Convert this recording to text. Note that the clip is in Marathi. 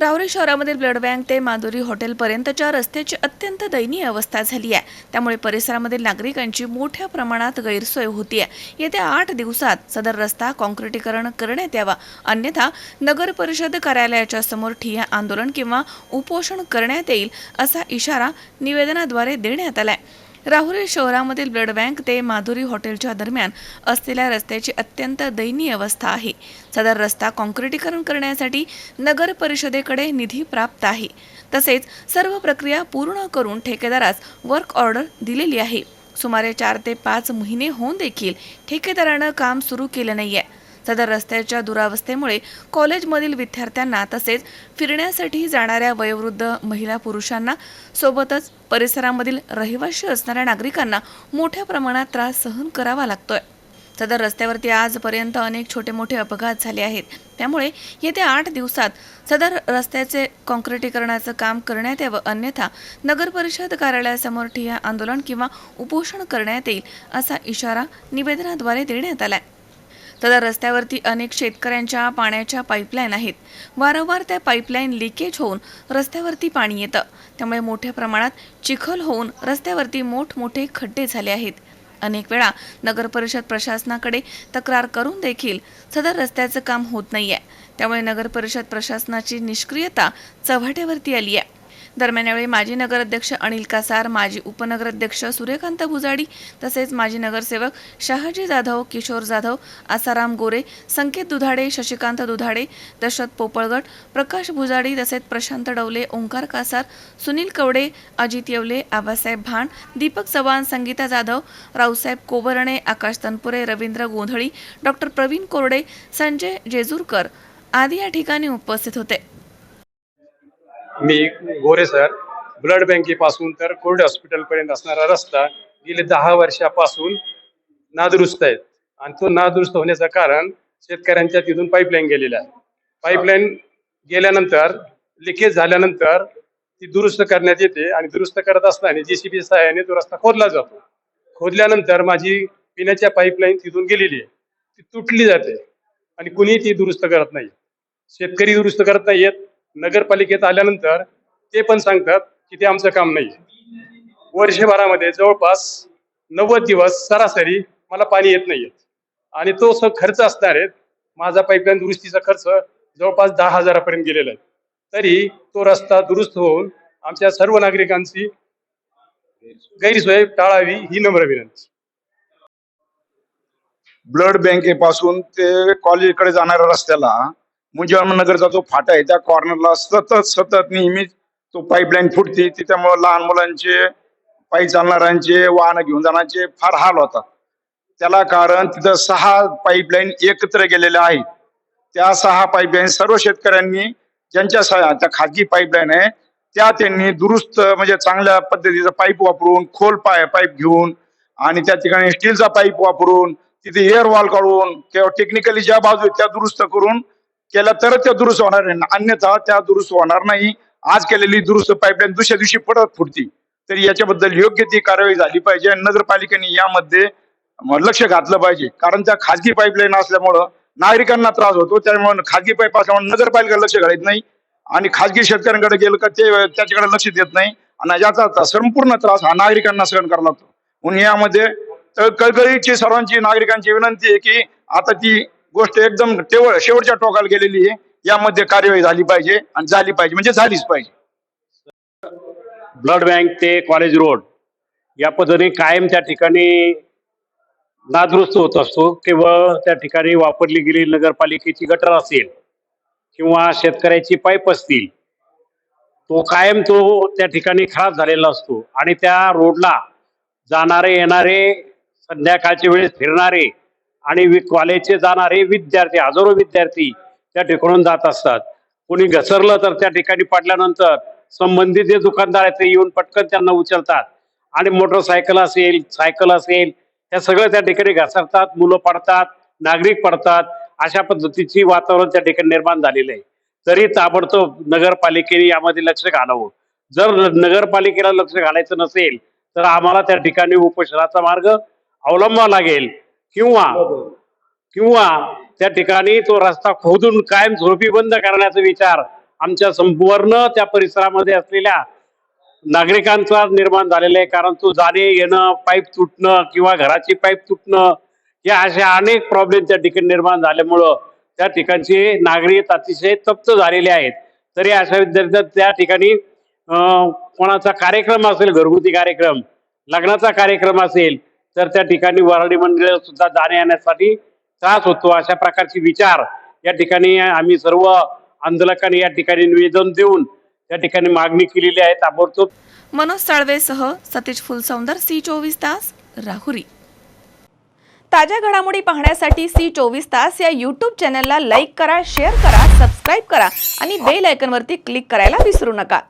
राहुरी शहरामधील ब्लड बँक ते माधुरी हॉटेलपर्यंतच्या रस्त्याची अत्यंत दयनीय अवस्था झाली आहे. त्यामुळे परिसरामधील नागरिकांची मोठ्या प्रमाणात गैरसोय होती आहे येत्या आठ दिवसात सदर रस्ता काँक्रिटीकरण करण्यात यावा. अन्यथा नगर परिषद कार्यालयाच्या समोर ठिय्या आंदोलन किंवा उपोषण करण्यात येईल असा इशारा निवेदनाद्वारे देण्यात आलाय. राहुरी शहरामधील ब्लड बँक ते माधुरी हॉटेलच्या दरम्यान असलेल्या रस्त्याची अत्यंत दयनीय अवस्था आहे. सदर रस्ता काँक्रिटीकरण करण्यासाठी नगर परिषदेकडे निधी प्राप्त आहे. तसेच सर्व प्रक्रिया पूर्ण करून ठेकेदारास वर्क ऑर्डर दिलेली आहे. सुमारे चार ते पाच महिने होऊन देखील ठेकेदारानं काम सुरू केलं नाही आहे सदर रस्त्याच्या दुरावस्थेमुळे कॉलेजमधील विद्यार्थ्यांना तसेच फिरण्यासाठी जाणाऱ्या वयोवृद्ध महिला पुरुषांना सोबतच परिसरामधील रहिवाशी असणाऱ्या नागरिकांना मोठ्या प्रमाणात त्रास सहन करावा लागतोय. सदर रस्त्यावरती आजपर्यंत अनेक छोटे मोठे अपघात झाले आहेत. त्यामुळे येत्या आठ दिवसात सदर रस्त्याचे काँक्रिटीकरणाचं काम करण्यात यावं अन्यथा नगर परिषद कार्यालयासमोर ठिय्या आंदोलन किंवा उपोषण करण्यात येईल असा इशारा निवेदनाद्वारे देण्यात आला आहे तर रस्त्यावरती अनेक शेतकऱ्यांच्या पाण्याच्या पाईपलाईन आहेत. वारंवार त्या पाईपलाईन लिकेज होऊन रस्त्यावरती पाणी येतं. त्यामुळे मोठ्या प्रमाणात चिखल होऊन रस्त्यावरती मोठमोठे खड्डे झाले आहेत. अनेक वेळा नगर परिषद प्रशासनाकडे तक्रार करून देखील सदर रस्त्याचं काम होत नाही आहे त्यामुळे नगर परिषद प्रशासनाची निष्क्रियता चव्हाट्यावरती आली आहे दरम्यान यावेळी माजी नगराध्यक्ष अनिल कासार माजी उपनगराध्यक्ष सूर्यकांत भुजाडी तसेच माजी नगरसेवक शहाजी जाधव किशोर जाधव आसाराम गोरे संकेत दुधाडे शशिकांत दुधाडे दशरथ पोपळगट प्रकाश भुजाडी तसेच प्रशांत डवले ओंकार कासार सुनील कवडे अजित येवले आबासाहेब भाण दीपक चव्हाण संगीता जाधव रावसाहेब कोबरणे आकाश तनपुरे रवींद्र गोंधळी डॉक्टर प्रवीण कोरडे संजय जेजूरकर आदी या ठिकाणी उपस्थित होते. मी गोरे सर. ब्लड बँकेपासून तर कोर्ट हॉस्पिटलपर्यंत असणारा रस्ता गेले दहा वर्षापासून नादुरुस्त आहे. आणि तो नादुरुस्त होण्याचं कारण शेतकऱ्यांच्या तिथून पाईपलाईन गेलेला आहे. पाईपलाईन गेल्यानंतर लिकेज झाल्यानंतर ती दुरुस्त करण्यात येते आणि दुरुस्त करत असताना जे सी बी सहाय्याने तो रस्ता खोदला जातो. खोदल्यानंतर माझी पिण्याच्या पाईपलाईन तिथून गेलेली आहे. ती तुटली जाते आणि कुणीही ती दुरुस्त करत नाही. शेतकरी दुरुस्त करत नाहीयेत. नगरपालिकेत आल्यानंतर ते पण सांगतात की ते आमचं काम नाही वर्षभरामध्ये जवळपास नव्वद दिवस सरासरी मला पाणी येत नाही आणि तो स खर्च असणार आहे माझा पाईपलाईन दुरुस्तीचा खर्च जवळपास दहा हजारापर्यंत गेलेला आहे. तरी तो रस्ता दुरुस्त होऊन आमच्या सर्व नागरिकांची गैरसोय टाळावी ही नम्र विनंती. ब्लड बँकेपासून ते कॉलेजकडे जाणाऱ्या रस्त्याला मुंजीनगरचा जो फाटा आहे त्या कॉर्नरला सतत सतत नेहमीच तो पाईपलाईन फुटते. त्याच्यामुळे लहान मुलांचे पायी चालणाऱ्यांचे वाहन घेऊन जाण्याचे फार हाल होतात. त्याला कारण तिथं सहा पाईपलाईन एकत्र गेलेल्या आहेत. त्या सहा पाईपलाईन सर्व शेतकऱ्यांनी ज्यांच्या त्या खाजगी पाईपलाईन आहे त्या त्यांनी दुरुस्त म्हणजे चांगल्या पद्धतीचा पाईप वापरून खोल पाय पाईप घेऊन आणि त्या ठिकाणी स्टीलचा पाईप वापरून तिथे एअर वॉल काढून किंवा टेक्निकली ज्या बाजू आहेत त्या दुरुस्त करून केल्या तरच त्या दुरुस्त होणार आहे अन्यथा त्या दुरुस्त होणार नाही. आज केलेली दुरुस्त पाईपलाईन दुसऱ्या दिवशी पडत फुटती. तरी याच्याबद्दल योग्य ती कारवाई झाली पाहिजे आणि नगरपालिकेने यामध्ये लक्ष घातलं पाहिजे. कारण त्या खाजगी पाईपलाईन असल्यामुळं नागरिकांना त्रास होतो. त्यामुळे खाजगी पाईप असल्यामुळे नगरपालिका लक्ष घालत नाही. आणि खाजगी शेतकऱ्यांकडे गेलं का ते त्याच्याकडे लक्ष देत नाही. आणि याचा संपूर्ण त्रास हा नागरिकांना सहन करावा लागतो. म्हणून यामध्ये कळकळीची सर्वांची नागरिकांची विनंती आहे की आता ती गोष्ट एकदम तेवढ शेवटच्या टोकाला गेलेली आहे. यामध्ये कार्यवाही झाली पाहिजे आणि झाली पाहिजे. म्हणजे झालीच पाहिजे. ब्लड बँक ते कॉलेज रोड या पद्धतीने कायम त्या ठिकाणी नादुरुस्त होत असतो. केवळ त्या ठिकाणी वापरली गेलेली नगरपालिकेची गटर असेल किंवा शेतकऱ्याची पाईप असतील तो कायम तो त्या ठिकाणी खराब झालेला असतो. आणि त्या रोडला जाणारे येणारे संध्याकाळच्या वेळेस फिरणारे आणि वि- कॉलेजचे जाणारे विद्यार्थी हजारो विद्यार्थी त्या ठिकाणून जात असतात. कोणी घसरलं तर त्या ठिकाणी पडल्यानंतर संबंधित जे दुकानदार आहेत ते येऊन पटकन त्यांना उचलतात. आणि मोटरसायकल असेल सायकल असेल त्या सगळं त्या ठिकाणी घसरतात मुलं पडतात नागरिक पडतात. अशा पद्धतीची वातावरण त्या ठिकाणी निर्माण झालेलं आहे. तरी ताबडतोब नगरपालिकेने यामध्ये लक्ष घालावं. जर नगरपालिकेला लक्ष घालायचं नसेल तर आम्हाला त्या ठिकाणी उपोषणाचा मार्ग अवलंबावा लागेल. किंवा किंवा त्या ठिकाणी तो रस्ता खोदून कायमस्वरूपी बंद करण्याचा विचार आमच्या संपूर्ण त्या परिसरामध्ये असलेल्या नागरिकांचा निर्माण झालेला आहे. कारण तो जाणे येणं पाईप तुटणं किंवा घराची पाईप तुटणं या अशा अनेक प्रॉब्लेम त्या ठिकाणी निर्माण झाल्यामुळं त्या ठिकाणचे नागरिक अतिशय तप्त झालेले आहेत. तरी अशा विद्यार्थ्यात त्या ठिकाणी कोणाचा कार्यक्रम असेल घरगुती कार्यक्रम लग्नाचा कार्यक्रम असेल तर त्या ठिकाणी वराडी मंडळ सुद्धा जाण्या येण्यासाठी त्रास होतो. अशा प्रकारचे विचार या ठिकाणी आम्ही सर्व आंदोलकांनी या ठिकाणी निवेदन देऊन त्या ठिकाणी मागणी केलेली आहे. ताबडतोब मनोज साळवेसह सतीश फुलसौंदर सी चोवीस तास राहुरी. ताज्या घडामोडी पाहण्यासाठी सी चोवीस तास या यूट्यूब चॅनलला लाईक करा शेअर करा सबस्क्राईब करा आणि बेल आयकनवरती क्लिक करायला विसरू नका.